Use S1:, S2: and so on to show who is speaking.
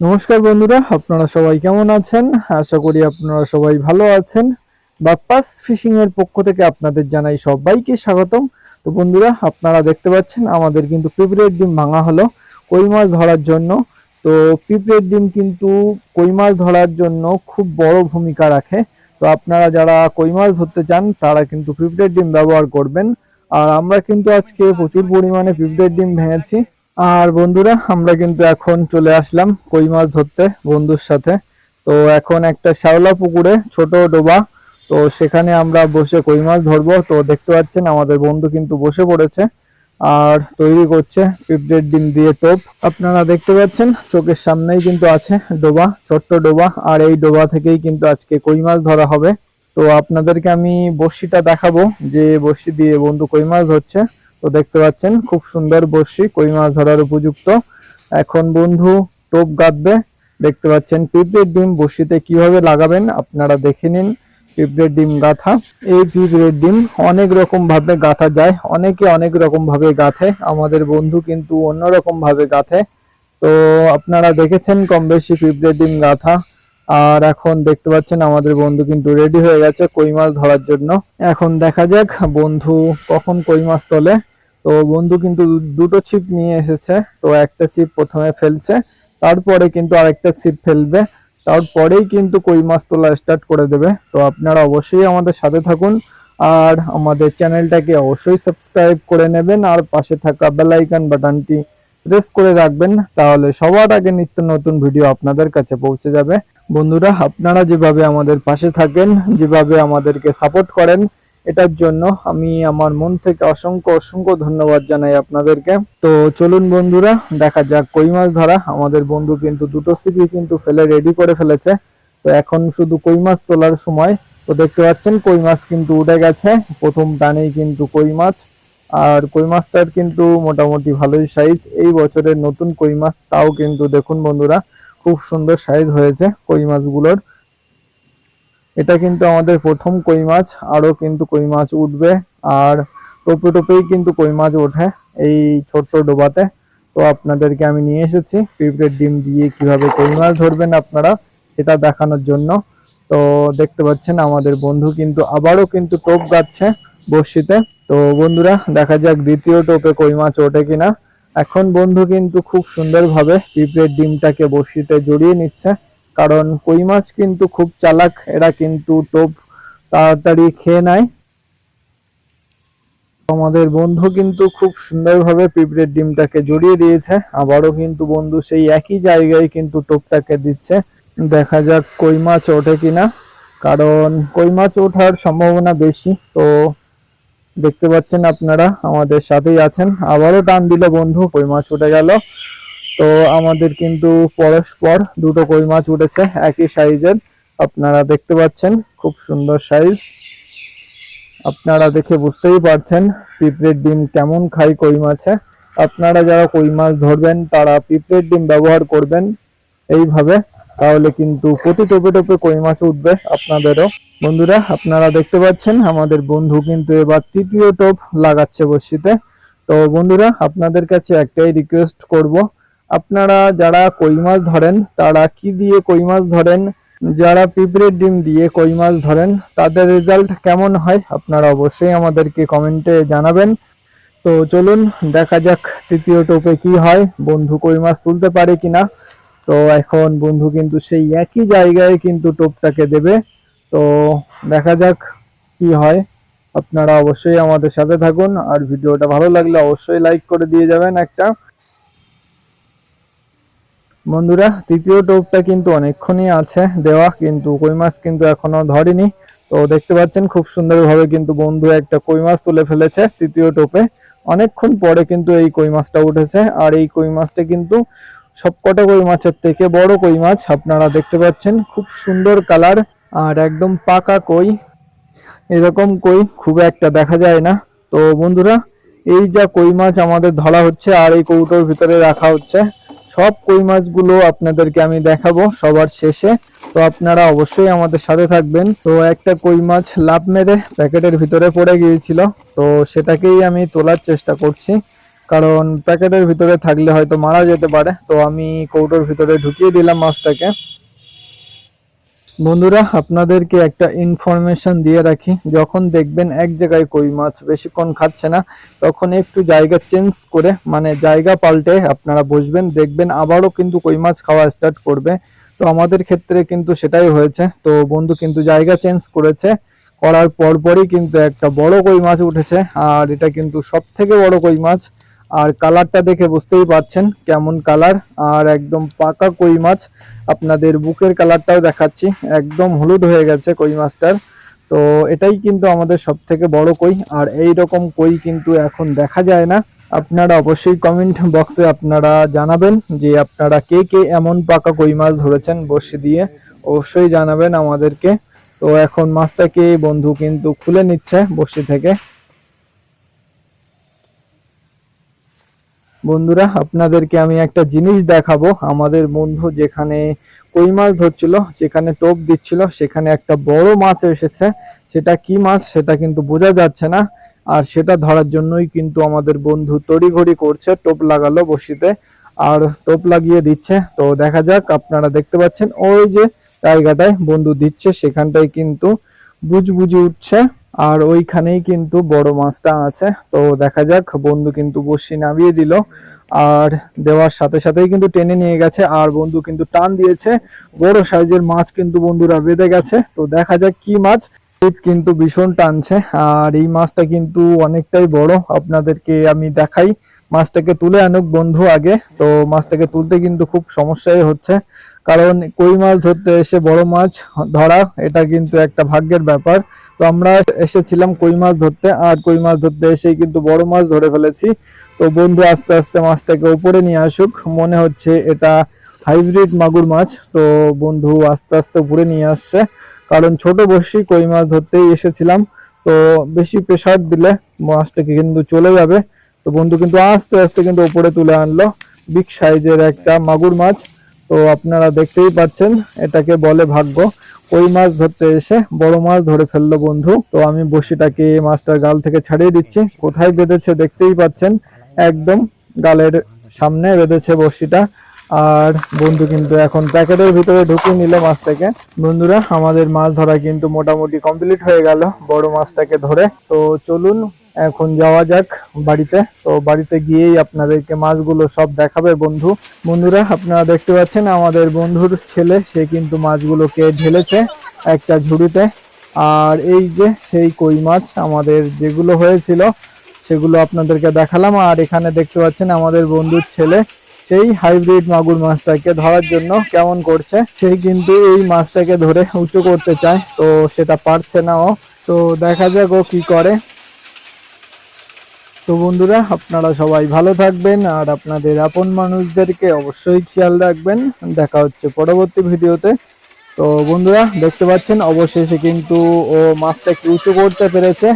S1: নমস্কার বন্ধুরা, আপনারা সবাই কেমন আছেন? আশা করি আপনারা সবাই ভালো আছেন। বাপ্পাস ফিশিং এর পক্ষ থেকে আপনাদের জানাই সবাইকে স্বাগতম। তো বন্ধুরা, আপনারা দেখতে পাচ্ছেন, আমাদের কিন্তু পিঁপড়ের ডিম ভাঙা হলো কই মাছ ধরার জন্য। তো পিঁপড়ের ডিম কিন্তু কই মাছ ধরার জন্য খুব বড় ভূমিকা রাখে। তো আপনারা যারা কই মাছ ধরতে চান, তারা কিন্তু পিঁপড়ের ডিম ব্যবহার করবেন। আর আমরা কিন্তু আজকে প্রচুর পরিমাণে পিঁপড়ের ডিম ভেঙেছি। আর বন্ধুরা, আমরা কিন্তু এখন চলে আসলাম কই মাছ ধরতে বন্ধুর সাথে। তো এখন একটা শ্যাওলা পুকুরে, ছোট ডোবা। তো সেখানে আমরা বসে কই মাছ ধরবো। তো দেখতে পাচ্ছেন, আমাদের বন্ধু কিন্তু বসে পড়েছে আর তৈরি করছে পিঁপড়ের ডিম দিয়ে টোপ। আপনারা দেখতে পাচ্ছেন, চোখের সামনেই কিন্তু আছে ডোবা, ছোট্ট ডোবা। আর এই ডোবা থেকেই কিন্তু আজকে কই মাছ ধরা হবে। তো আপনাদেরকে আমি বড়শিটা দেখাবো, যে বড়শি দিয়ে বন্ধু কই মাছ ধরছে। তো দেখতে পাচ্ছেন, খুব সুন্দর বড়শি, কই মাছ ধরার উপযুক্ত। এখন বন্ধু টোপ গাঁথবে, দেখতে পাচ্ছেন পিঁপড়ের ডিম, বড়শিতে কীভাবে লাগাবেন আপনারা দেখে নিন, পিঁপড়ের ডিম গাঁথা। এই পিঁপড়ের ডিম অনেক রকম ভাবে গাঁথা যায়, অনেকে অনেক রকম ভাবে গাঁথে, আমাদের বন্ধু কিন্তু অন্যরকম ভাবে গাঁথে। তো আপনারা দেখেছেন কম বেশি পিঁপড়ের ডিম গাঁথা আর এখন দেখতে পাচ্ছেন আমাদের বন্ধু কিন্তু রেডি হয়ে গেছে কই মাছ ধরার জন্য। এখন দেখা যাক বন্ধু কখন কই মাছ তোলে। তো বন্ধু কিন্তু দুটো ছিপ নিয়ে এসেছে, তো একটা ছিপ প্রথমে ফেলছে, তারপরে কিন্তু আরেকটা ছিপ ফেলবে, তারপরেই কিন্তু কই মাছ তোলা স্টার্ট করে দেবে। তো আপনারা অবশ্যই আমাদের সাথে থাকুন, আর আমাদের চ্যানেলটাকে অবশ্যই সাবস্ক্রাইব করে নেবেন, আর পাশে থাকা বেল আইকন বাটনটি প্রেস করে রাখবেন, তাহলে সবার আগে নিত্য নতুন ভিডিও আপনাদের কাছে পৌঁছে যাবে। বন্ধুরা, আপনারা যেভাবে আমাদের পাশে থাকেন, যেভাবে আমাদেরকে সাপোর্ট করেন, এটার জন্য আমি আমার মন থেকে অসংখ্য অসংখ্য ধন্যবাদ জানাই আপনাদেরকে। তো চলুন বন্ধুরা, দেখা যাক কই মাছ ধরা। আমাদের বন্ধু কিন্তু দুটো সিপি কিন্তু ফেলে রেডি করে ফেলেছে। তো এখন শুধু কই মাছ তোলার সময়। তো দেখতে পাচ্ছেন, কই মাছ কিন্তু উঠে গেছে। প্রথম টানেই কিন্তু কই মাছ। আর কই মাছটার কিন্তু মোটামুটি ভালোই সাইজ এই বছরের নতুন কই মাছ, তাও কিন্তু দেখুন বন্ধুরা খুব সুন্দর সাইজ হয়েছে কই মাছগুলোর। এটা কিন্তু আমাদের প্রথম কই মাছ, আরও কিন্তু কই মাছ উঠবে, আর টোপে টোপেই কিন্তু কই মাছ ওঠে এই ছোট্ট ডোবাতে। তো আপনাদেরকে আমি নিয়ে এসেছি পিঁপড়ের ডিম দিয়ে কীভাবে কই মাছ ধরবেন আপনারা, এটা দেখানোর জন্য। তো দেখতে পাচ্ছেন আমাদের বন্ধু কিন্তু আবারও কিন্তু টোপ গাচ্ছে বড়শিতে। তো বন্ধুরা, দেখা যাক দ্বিতীয় টোপে কই মাছ ওঠে কিনা। এখন বন্ধু কিন্তু খুব সুন্দরভাবে পিঁপড়ের ডিমটাকে বড়শিতে জড়িয়ে নিচ্ছে। কারণ কই মাছ কিন্তু খুব চালাক, এরা কিন্তু টোপ তাড়াতাড়ি খেয়ে নেয়। আমাদের বন্ধু কিন্তু খুব সুন্দরভাবে পিঁপড়ের ডিমটাকে জড়িয়ে দিয়েছে। আবারও কিন্তু বন্ধু সেই একই জায়গায় কিন্তু টোপটাকে দিচ্ছে। দেখা যাক কই মাছ ওঠে কিনা। কারণ কই মাছ ওঠার সম্ভাবনা বেশি, তো দেখতে পাচ্ছেন আপনারা, আমাদের সাথেই আছেন। আবারও টান দিল বন্ধু, কই মাছ উঠে গেল। তো আমাদের কিন্তু পরস্পর দুটো কই মাছ উঠেছে, একই সাইজের। আপনারা দেখতে পাচ্ছেন, খুব সুন্দর সাইজ। আপনারা দেখে বুঝতেই পারছেন, পিঁপড়ের ডিম কেমন খায় কই মাছে। আপনারা যারা কই মাছ ধরবেন, তারা পিঁপড়ের ডিম ব্যবহার করবেন। এইভাবে তাহলে কিন্তু প্রতি টোপে টোপে কই মাছ উঠবে আপনাদেরও? বন্ধুরা, আপনারা দেখতে পাচ্ছেন, আমাদের বন্ধু কিন্তু এবার তৃতীয় টোপ লাগাচ্ছে বসিতে। তো বন্ধুরা, আপনাদের কাছে একটাই রিকোয়েস্ট করব, আপনারা যারা কই মাছ ধরেন, তারা কি দিয়ে কই মাছ ধরেন, যারা পিঁপড়ের ডিম দিয়ে কই মাছ ধরেন, তাদের রেজাল্ট কেমন হয় আপনারা অবশ্যই আমাদেরকে কমেন্টে জানাবেন। তো চলুন, দেখা যাক তৃতীয় টোপে কি হয়, বন্ধু কই মাছ তুলতে পারে কিনা। তো এখন বন্ধু কিন্তু সেই একই জায়গায় কিন্তু টোপটাকে দেবে। তো দেখা যাক কি হয়। আপনারা অবশ্যই আমাদের সাথে থাকুন। আর ভিডিওটা ভালো লাগলে অবশ্যই লাইক করে দিয়ে যাবেন একটা। বন্ধুরা, তৃতীয় টোপটা কিন্তু অনেকক্ষণই আছে দেওয়া, কিন্তু কই মাছ কিন্তু এখনও ধরেনি। তো দেখতে পাচ্ছেন খুব সুন্দরভাবে কিন্তু বন্ধু একটা কই মাছ তুলে ফেলেছে তৃতীয় টোপে। অনেকক্ষণ পরে কিন্তু এই কই মাছটা উঠেছে। আর এই কই মাছটা কিন্তু সবকটা কই মাছের থেকে বড় কই মাছ আপনারা দেখতে পাচ্ছেন, খুব সুন্দর কালার আর একদম পাকা কই। এরকম কই খুব একটা দেখা যায় না। তো বন্ধুরা, এই যা কই মাছ আমাদের ধরা হচ্ছে আর এই কৌটোর ভিতরে রাখা হচ্ছে, সব কই মাছগুলো আপনাদেরকে আমি দেখাবো সবার শেষে। তো আপনারা অবশ্যই আমাদের সাথে থাকবেন। তো একটা কই মাছ লাভ মেরে প্যাকেটের ভিতরে পড়ে গিয়েছিল, তো সেটাকেই আমি তোলার চেষ্টা করছি। কারণ প্যাকেটের ভিতরে থাকলে হয়তো মারা যেতে পারে। তো আমি কৌটোর ভিতরে ঢুকিয়ে দিলাম মাছটাকে। বন্ধুরা, আপনাদেরকে একটা ইনফরমেশন দিয়ে রাখি। যখন দেখবেন এক জায়গায় কই মাছ বেশিক্ষণ খাচ্ছে না, তখন একটু জায়গা চেঞ্জ করে মানে জায়গা পাল্টে আপনারা বসবেন, দেখবেন আবারও কিন্তু কই মাছ খাওয়া স্টার্ট করবে। তো আমাদের ক্ষেত্রে কিন্তু সেটাই হয়েছে। তো বন্ধু কিন্তু জায়গা চেঞ্জ করেছে। করার পরপরই কিন্তু একটা বড় কই মাছ উঠেছে। আর এটা কিন্তু সব থেকে বড় কই মাছ। আর কালারটা দেখে বুঝতেই পাচ্ছেন কেমন কালার। আর একদম পাকা কই মাছ। আপনাদের বুকের কালারটাও দেখাচ্ছি। একদম হলুদ হয়ে গেছে কই মাছটার। তো এটাই কিন্তু আমাদের সব থেকে বড় কই। আর এই রকম কই কিন্তু এখন দেখা যায় না। আপনারা অবশ্যই কমেন্ট বক্সে আপনারা জানাবেন যে আপনারা কে কে এমন পাকা কই মাছ ধরেছেন বসে দিয়ে অবশ্যই জানাবেন আমাদেরকে। তো এখন মাছটাকে বন্ধু কিন্তু খুলে নিচ্ছে বসি থেকে। বন্ধুরা, আপনাদেরকে আমি একটা জিনিস দেখাবো। আমাদের বন্ধু যেখানে কই মাছ ধরছিল, যেখানে টোপ দিচ্ছিল, সেখানে একটা বড় মাছ এসেছে। সেটা কি মাছ সেটা কিন্তু বোঝা যাচ্ছে না। আর সেটা ধরার জন্যই কিন্তু আমাদের বন্ধু তড়িঘড়ি করছে, টোপ লাগালো বসিতে। আর টোপ লাগিয়ে দিচ্ছে। তো দেখা যাক, আপনারা দেখতে পাচ্ছেন, ওই যে জায়গাটায় বন্ধু দিচ্ছে, সেখানটায় কিন্তু বুজবুজি উঠছে। আর ওইখানেই কিন্তু বড় মাছটা আছে। তো দেখা যাক, বন্ধু কিন্তু বসি নামিয়ে দিল। আর দেওয়ার সাথে সাথেই কিন্তু টেনে নিয়ে গেছে। আর বন্ধু কিন্তু টান দিয়েছে। বড় সাইজের মাছ কিন্তু বন্ধুরা বেঁধে গেছে। তো দেখা যাক কি মাছ। কিন্তু ভীষণ টানছে। আর এই মাছটা কিন্তু অনেকটাই বড়। আপনাদেরকে আমি দেখাই। মাছটাকে তুলে আনুক বন্ধু আগে। তো মাছটাকে তুলতে কিন্তু খুব সমস্যাই হচ্ছে। কারণ কই মাছ ধরতে এসে বড় মাছ ধরা, এটা কিন্তু একটা ভাগ্যের ব্যাপার। তো আমরা এসেছিলাম কই মাছ ধরতে, আর কই মাছ ধরতে এসেই কিন্তু বড় মাছ ধরে ফেলেছি। তো বন্ধু আস্তে আস্তে মাছটাকে উপরে নিয়ে আসুক। মনে হচ্ছে এটা হাইব্রিড মাগুর মাছ। তো বন্ধু আস্তে আস্তে উপরে নিয়ে আসছে। কারণ ছোট বসি কই মাছ ধরতেই এসেছিলাম। তো বেশি প্রেশার দিলে মাছটাকে কিন্তু চলে যাবে। তো বন্ধু কিন্তু আস্তে আস্তে কিন্তু উপরে তুলে আনলো। বিগ সাইজের একটা মাগুর মাছ। তো আপনারা দেখতেই পাচ্ছেন, এটাকে বলে ভাগ্য। ওই মাছ ধরতে এসে বড় মাছ ধরে ফেলল বন্ধু। তো আমি বসিটাকে মাছটার গাল থেকে ছাড়িয়ে দিচ্ছি। কোথায় বেঁধেছে দেখতেই পাচ্ছেন, একদম গালের সামনে বেঁধেছে বসিটা। আর বন্ধু কিন্তু এখন প্যাকেটের ভিতরে ঢুকিয়ে নিল মাছটাকে। বন্ধুরা, আমাদের মাছ ধরা কিন্তু মোটামুটি কমপ্লিট হয়ে গেল বড় মাছটাকে ধরে। তো চলুন এখন যাওয়া যাক বাড়িতে। তো বাড়িতে গিয়েই আপনাদেরকে মাছগুলো সব দেখাবে বন্ধু। বন্ধুরা, আপনারা দেখতে পাচ্ছেন আমাদের বন্ধুর ছেলে, সে কিন্তু মাছগুলোকে ঢেলেছে একটা ঝুড়িতে। আর এই যে সেই কই মাছ আমাদের যেগুলো হয়েছিল, সেগুলো আপনাদেরকে দেখালাম। আর এখানে দেখতে পাচ্ছেন আমাদের বন্ধুর ছেলে, সেই হাইব্রিড মাগুর মাছটাকে ধরার জন্য কেমন করছে, সেই কিন্তু এই মাছটাকে ধরে উঁচু করতে চায়। তো সেটা পারছে না ও। তো দেখা যাক ও কি করে। তো বন্ধুরা, আপনারা সবাই ভালো থাকবেন আর আপনাদের আপন মানুষদেরকে অবশ্যই খেয়াল রাখবেন। দেখা হচ্ছে পরবর্তী ভিডিওতে। তো বন্ধুরা, দেখতে পাচ্ছেন, অবশেষে কিন্তু ও মাছটা একটু উঁচু করতে পেরেছে।